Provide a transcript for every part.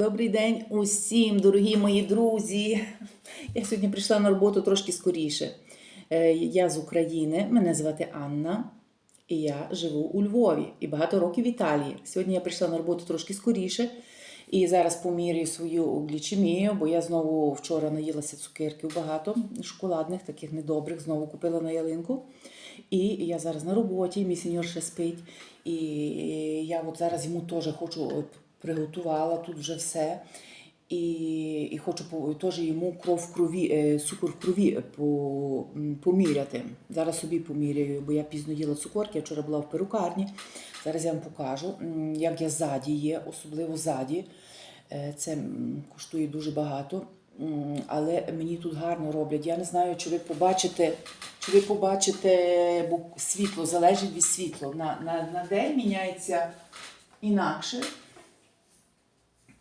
Добрий день усім, дорогі мої друзі. Я сьогодні прийшла на роботу трошки скоріше. Е, Я з України, мене звати Анна, і я живу у Львові і багато років в Італії. Сьогодні я прийшла на роботу трошки скоріше і зараз помірюю свою глічемію, бо я знову вчора наїлася цукерків багато, шоколадних, таких недобрих, знову купила на ялинку. І я зараз на роботі, мій сеньор ще спить. І я от зараз йому теж хочу приготувала тут вже все. І, і хочу теж йому кров в крові, е, цукор в крові по, поміряти. Зараз собі поміряю, бо я пізно їла цукорки, я вчора була в перукарні. Зараз я вам покажу, як я ззаді є, особливо ззаді. Е, Це коштує дуже багато. Але мені тут гарно роблять. Я не знаю, чи ви побачите, чи ви побачите, бо світло залежить від світла. На, на, на день міняється інакше,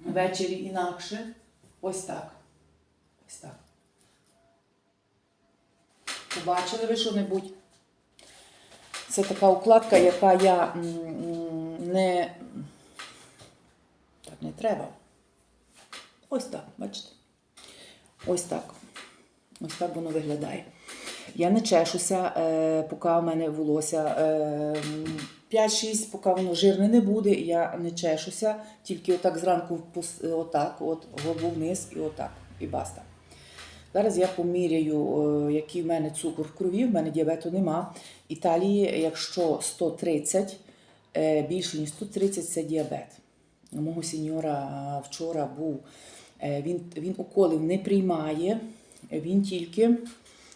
ввечері інакше. Ось так. Ось так. Побачили ви що-небудь? Це така укладка, яка я не. Так не треба. Ось так, бачите? Ось так. Ось так воно виглядає. Я не чешуся, е, поки в мене волосся е, 5-6, поки воно жирне не буде, я не чешуся, тільки отак зранку отак, от, голову вниз і отак, і баста. Зараз я поміряю, е, який в мене цукор в крові, в мене діабету нема. Італії, якщо 130, е, більше ніж 130 це діабет. Мого сеньора вчора був, е, він, він уколів не приймає, він тільки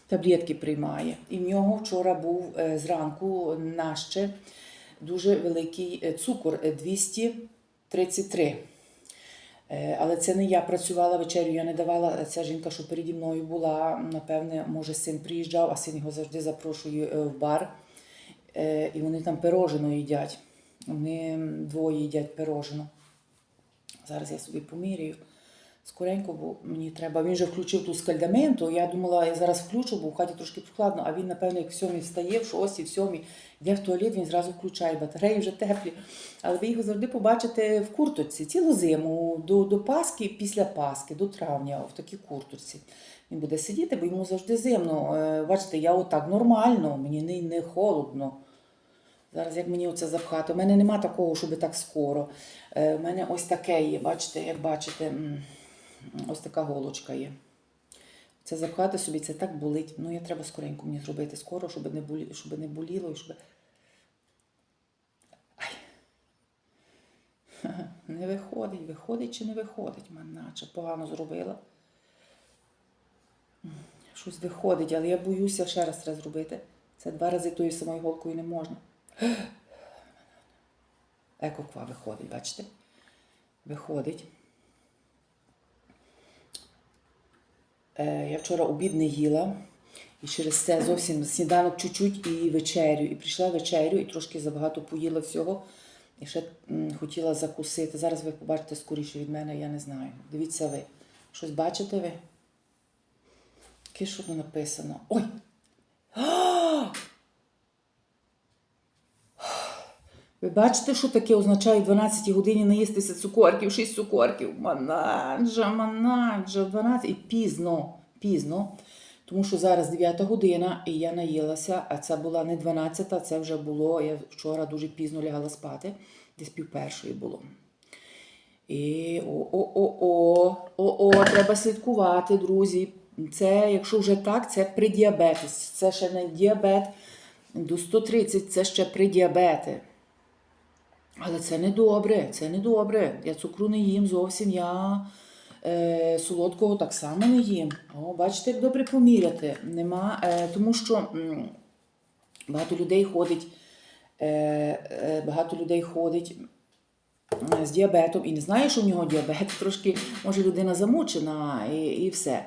таблетки приймає. І в нього вчора був е, зранку наще дуже великий е, цукор е, 233. Е, Але це не я працювала вечерю, я не давала. Ця жінка, що переді мною була, напевне, може, син приїжджав, а син його завжди запрошує е, в бар. Е, І вони там пирожено їдять. Вони двоє їдять пирожено. Зараз я собі поміряю. Скоренько, бо мені треба. Він вже включив ту скальдаменту. Я думала, я зараз включу, бо в хаті трошки прохладно, а він, напевно, як в сьомій встає, в шостій, в сьомій, йде в туалет, він зразу включає. Батареї вже теплі. Але ви його завжди побачите в курточці цілу зиму, до, до Пасхи, після Пасхи, до травня, в такій курточці. Він буде сидіти, бо йому завжди зимно. Е, Бачите, я отак нормально, мені не, не холодно. Зараз як мені оце запхати. У мене нема такого, щоб так скоро. Е, У мене ось таке є, бачите, як бачите, ось така голочка є. Це запхати собі, це так болить. Ну, я треба скоренько мені зробити скоро, щоб не, болі, щоб не боліло і щоб. Ай. Не виходить, виходить чи не виходить, наче погано зробила. Щось виходить, але я боюся ще раз треба зробити. Це два рази тою самою голкою не можна. Екоква виходить, бачите? Виходить. Я вчора обід не їла. І через це зовсім сніданок чуть-чуть і вечерю. І прийшла вечерю, і трошки забагато поїла всього. І ще хотіла закусити. Зараз ви побачите скоріше від мене, я не знаю. Дивіться ви. Щось бачите ви? Яке що написано? Ой! Ви бачите, що таке означає в 12 годині наїстися цукорків, 6 цукорків. Манаджа, манаджа, в 12 і пізно, пізно. Тому що зараз 9 година і я наїлася, а це була не 12, а це вже було. Я вчора дуже пізно лягала спати, десь пів першої було. І о-о-о-о, о-о, треба слідкувати, друзі. Це, якщо вже так, це придіабетис. Це ще не діабет. До 130 це ще придіабети. Але це не добре, це не добре. Я цукру не їм зовсім, я е, солодкого так само не їм. О, бачите, як добре поміряти. Нема, е, тому що м, багато людей ходить, е, е, багато людей ходить з діабетом і не знає, що в нього діабет. Трошки, може, людина замучена і, і все.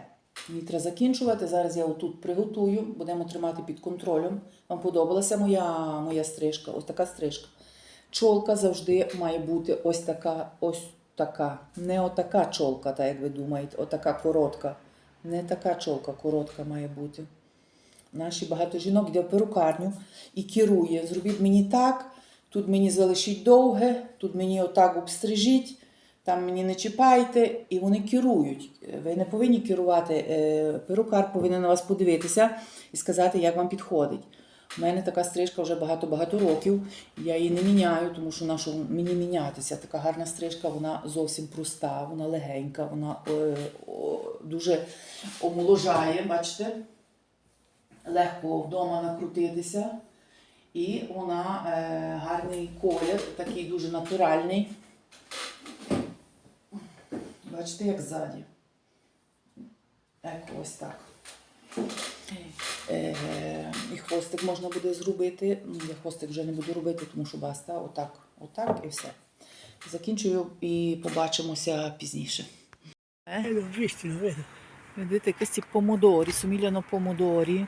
Мені треба закінчувати. Зараз я отут приготую, будемо тримати під контролем. Вам подобалася моя, моя стрижка? Ось така стрижка. Чолка завжди має бути ось така, ось така. Не отака чолка, так як ви думаєте, отака коротка. Не така чолка коротка має бути. Наші багато жінок йде в перукарню і керує. Зробіть мені так, тут мені залишіть довге, тут мені отак обстрижіть, там мені не чіпайте, і вони керують. Ви не повинні керувати. Е, Перукар повинен на вас подивитися і сказати, як вам підходить. У мене така стрижка вже багато-багато років. Я її не міняю, тому що нашу мені мінятися. Така гарна стрижка, вона зовсім проста, вона легенька, вона е, о, дуже омоложає, бачите? Легко вдома накрутитися. І вона е, гарний колір, такий дуже натуральний. Бачите, як ззаді. Ось так. Е, і хвостик можна буде зробити. Ну, Я хвостик вже не буду робити, тому що баста. Отак, отак і все. Закінчую і побачимося пізніше. Lo vedo. Vedete questi pomodori, somigliano a pomodori.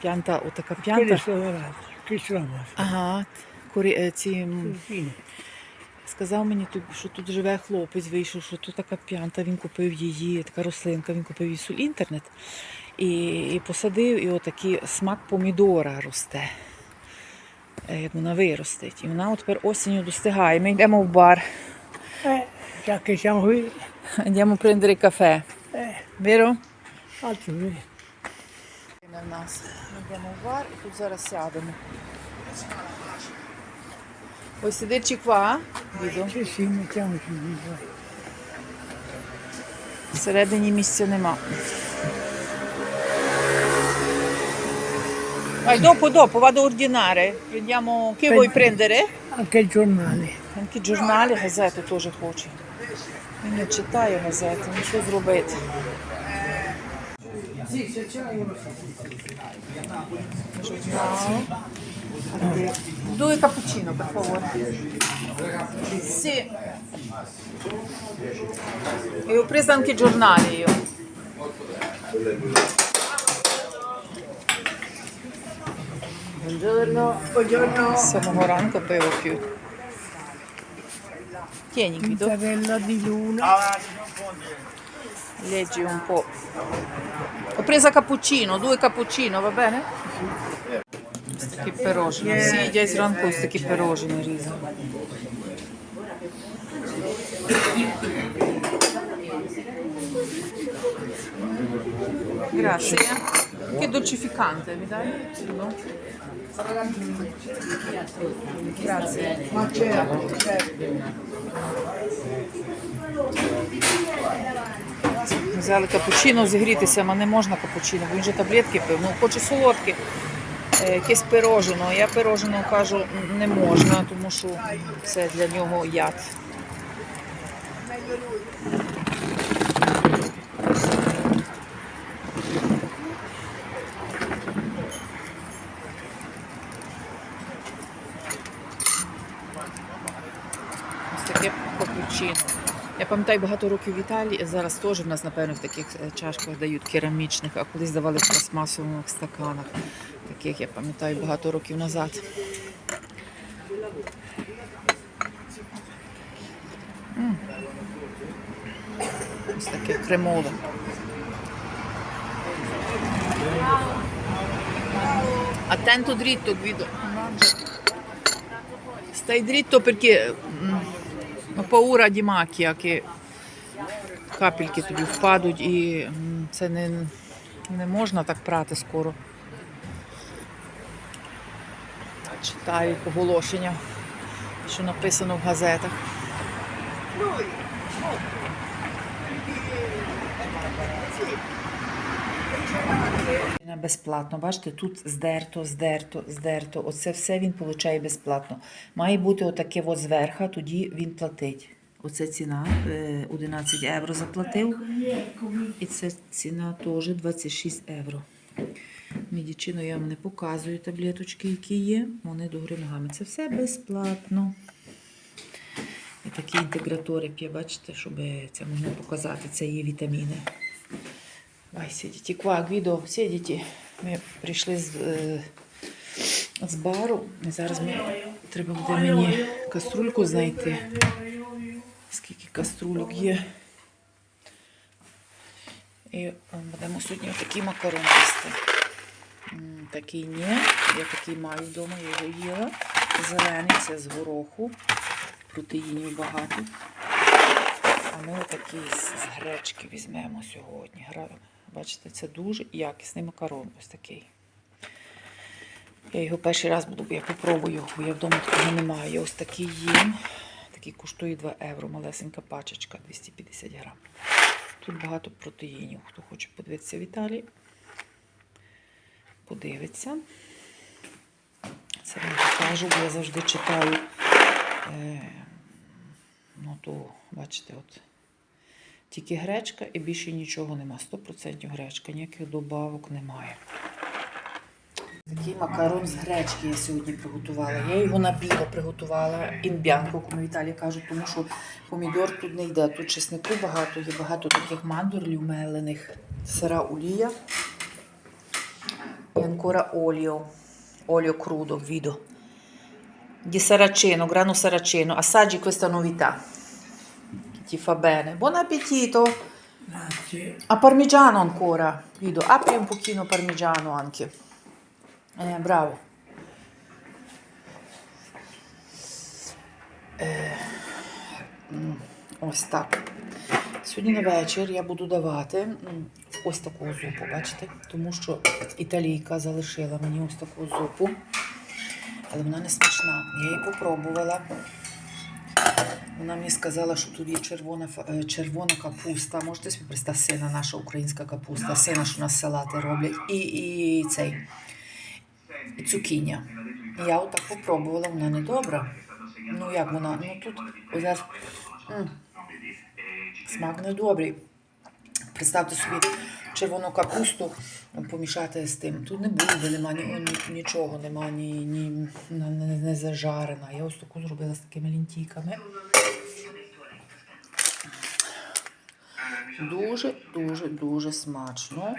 Pianta, отака sono Ага, курі, е, ці, сказав мені, що тут живе хлопець, вийшов, що тут така п'янта, він купив її, така рослинка, він купив її в інтернет і, і посадив, і отакий смак помідора росте. Е, Як вона виростить. І вона от тепер осінню достигає. Ми йдемо в бар, кафе. eh, Віро? altro qui. в. Ми йдемо в бар і тут зараз сядемо. Ось сидить qui. vai. Всередині місця нема. Vai, dopo, dopo, vado a ordinare. Prendiamo... Che vuoi prendere? Anche il giornale. Anche giornali, газету теж хоче. Він не читає газети, ну що зробити? Giornale. Due cappuccino, per favore. Sì. E ho preso anche i giornali io. Buongiorno. Buongiorno. З самого ранку пиво п'ють. Tieni Guido, Mozzarella di luna. leggi un po'. Ho preso cappuccino, due cappuccino, va bene? Ось такі пирожні. Всі їдять зранку ось такі пирожні різні. Grazie. Che dolcificante, mi dai? No? Grazie. Ma certo. Взяли капучино зігрітися, але не можна капучино, бо він же таблетки пив. Ну, хоче солодке, якесь пирожено. Я пирожено кажу, не можна, тому що це для нього яд. Ось таке капучино. Я пам'ятаю багато років в Італії, зараз теж в нас, напевно, в таких е, чашках дають керамічних, а колись давали в пластмасових стаканах. Таких я пам'ятаю багато років назад. М. Ось таке кремове. Attento dritto, Guido. Stai dritto perché paura di macchia che капельки тобі впадуть і це не, не можна так прати скоро. Читаю оголошення, що написано в газетах. Безплатно, бачите, тут здерто, здерто, здерто. Оце все він получає безплатно. Має бути отаке от зверха, тоді він платить. Оце ціна е, 11 євро заплатив. І це ціна теж 26 євро. Медичину я вам не показую таблеточки, які є. Вони до гори ногами. Це все безплатно. І такі інтегратори бачите, щоб це можна показати. Це є вітаміни. Vai, siediti qua, Guido, siediti. Ми прийшли з, е, з бару. І зараз ми, треба буде мені каструльку знайти. Скільки каструльок є. І е, будемо сьогодні такі макарони їсти. Такий ні. Я такий маю вдома, я його їла. Зелений це з гороху. Протеїнів багато. А ми отакий з з гречки візьмемо сьогодні. Бачите, це дуже якісний макарон. Ось такий. Я його перший раз буду, я попробую, бо я вдома такого немає. Ось такий їм. Такий коштує 2 євро, малесенька пачечка, 250 грам. Тут багато протеїнів. Хто хоче подивитися в Італії, подивиться. Це вам покажу, бо я завжди читаю. Е, ну, то, бачите, от тільки гречка і більше нічого нема. 100% гречка, ніяких добавок немає. Такий макарон з гречки я сьогодні приготувала. Я його на біло приготувала інбянку, як ми кажуть, тому що помідор тут не йде. Тут чеснику багато, є багато таких мандурлів мелених, сира олія e ancora olio, olio crudo, vido. Di saraceno, grano saraceno. Assaggi questa novità. Ti fa bene. Buon appetito! Grazie. A parmigiano ancora, Guido, apri un pochino parmigiano anche. Eh, bravo. Е, ось так. Сьогодні на вечір я буду давати ось таку зупу, бачите? Тому що італійка залишила мені ось таку зупу, але вона не смачна. Я її попробувала. Вона мені сказала, що тут є червона, е, червона капуста. Можете собі представити сина, наша українська капуста, сина, що у нас салати роблять, і, і цей і цукіня. Я отак попробувала, вона не добра. Ну як вона? Ну тут зараз, смак не добрий. Представте собі червону капусту помішати з тим. Тут не буде, нема ні, ні- нічого, нема ні, ні не, не, зажарена. Я ось таку зробила з такими лінтійками. Дуже, дуже, дуже смачно.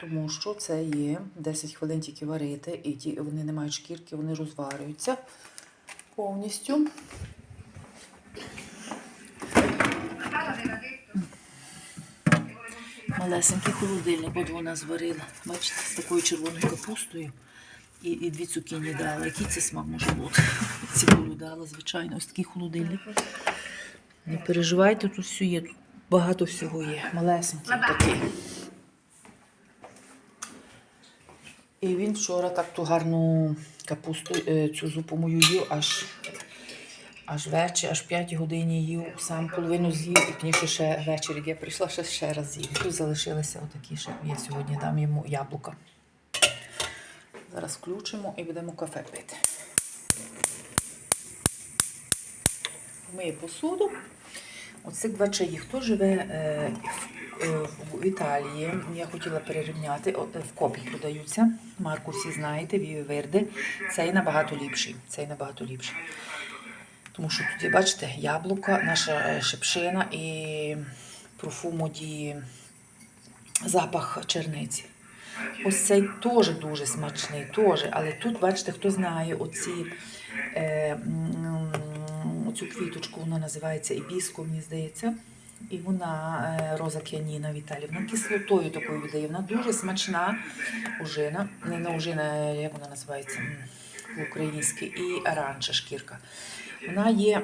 Тому що це є 10 хвилин тільки варити, і ті, вони не мають шкірки, вони розварюються повністю. Малесенький холодильник, от вона зварила. Бачите, з такою червоною капустою. І, і дві цукіні дала. Який це смак може бути? Цибулю дала, звичайно, ось такий холодильник. Не переживайте, тут все є, тут багато всього є. Малесенький такий. І він вчора так ту гарну капусту, е, цю зупу мою їв, аж, аж вечір, аж 5 годині їв, сам половину з'їв, і пізніше ще ввечері, як я прийшла, ще, ще раз з'їв. Тут залишилися отакі ще. Я сьогодні дам йому яблука. Зараз включимо і будемо кафе пити. Миє посуду. Оце два чаї. Хто живе е, е, в Італії? Я хотіла перерівняти. От, в копі продаються. Марку всі знаєте, Віві Верде. Цей набагато ліпший. Цей набагато ліпший. Тому що тут бачите, яблука, наша е, шипшина і профуму ді запах черниці. Ось цей теж дуже смачний, теж. Але тут, бачите, хто знає оці, е, оцю квіточку, вона називається ібіско, мені здається. І вона е, роза кіаніна в Вона кислотою такою віддає. Вона дуже смачна ужина. Не ужина, як вона називається м, по-українськи, і оранжа шкірка. Вона є,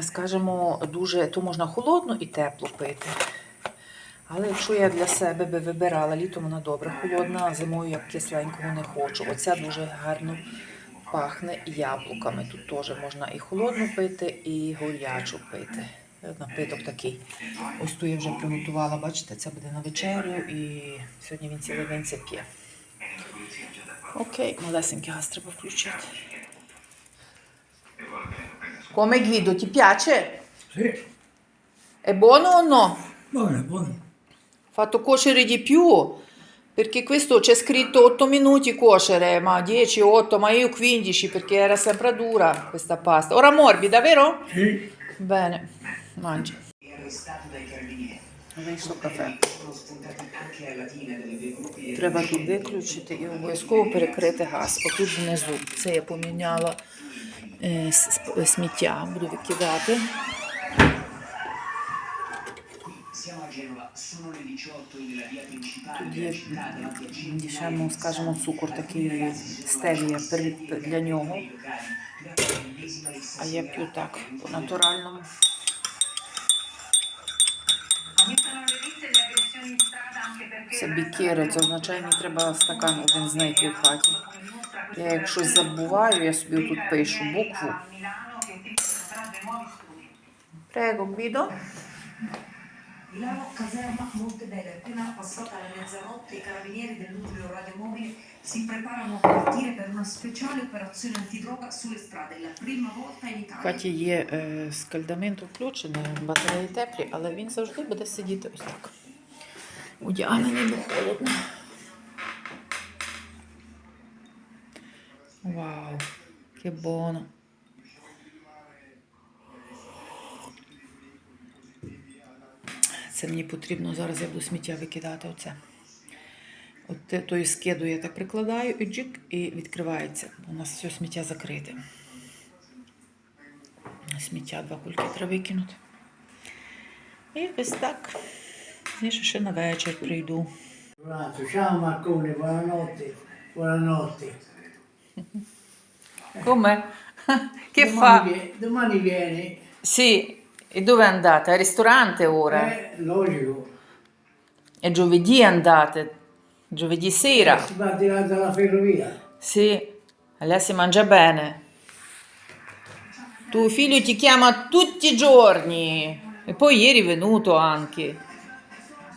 скажімо, дуже, то можна холодно і тепло пити. Але якщо я для себе би вибирала, літом вона добре холодна, а зимою як кисленького не хочу. Оця дуже гарно пахне яблуками. Тут теж можна і холодну пити, і горячу пити. Напиток такий. Ось ту я вже приготувала, бачите, це буде на вечерю і сьогодні він цілий день це п'є. Окей, малесенький газ треба включити. Come Guido, ti piace? Sì, È buono o no? buono, buono. Fatto cuocere di più perché questo c'è scritto 8 minuti cuocere, ma 10, 8, ma io 15 perché era sempre dura questa pasta. Ora morbida, vero? Sì, Bene, mangia. arrestato dai carabinieri. Вийшло кафе. Sono spuntati anche alla fine delle due gruppi e Треба тут виключити і обов'язково перекрити газ. Отут внизу. Це я поміняла е, с- с- Е, е, сміття буду викидати. Тоді ще, скажімо, цукор такий стевія для нього. А я п'ю так по натуральному. Це бікери, це означає, мені треба стакан один знайти в хаті. Я як щось забуваю, я собі тут пишу букву. Прего, Гвідо. Milano, caserma Montebello. Appena passata la mezzanotte, i carabinieri del nucleo radiomobile si preparano a partire per una speciale operazione antidroga sulle strade. La prima volta in Italia. хаті є е, скальдамент включений, батареї теплі, але він завжди буде сидіти ось так. Удягнений, бо холодно. Вау, che buono. Це мені потрібно, зараз я буду сміття викидати оце. От тої скиду я так прикладаю і джик, і відкривається. У нас все сміття закрите. Сміття два кульки треба викинути. І ось так. Я ще, на вечір прийду. Ciao Marcone, buonanotte. Buonanotte. Come? Che domani, fa? vie- domani vieni. Sì, e dove andate? Al ristorante ora? Eh, logico. E giovedì andate? Giovedì sera? Si va là dalla ferrovia. Sì, allora si mangia bene. Tuo figlio ti chiama tutti i giorni. E poi ieri è venuto anche.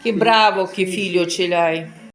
Che bravo che figlio ce l'hai.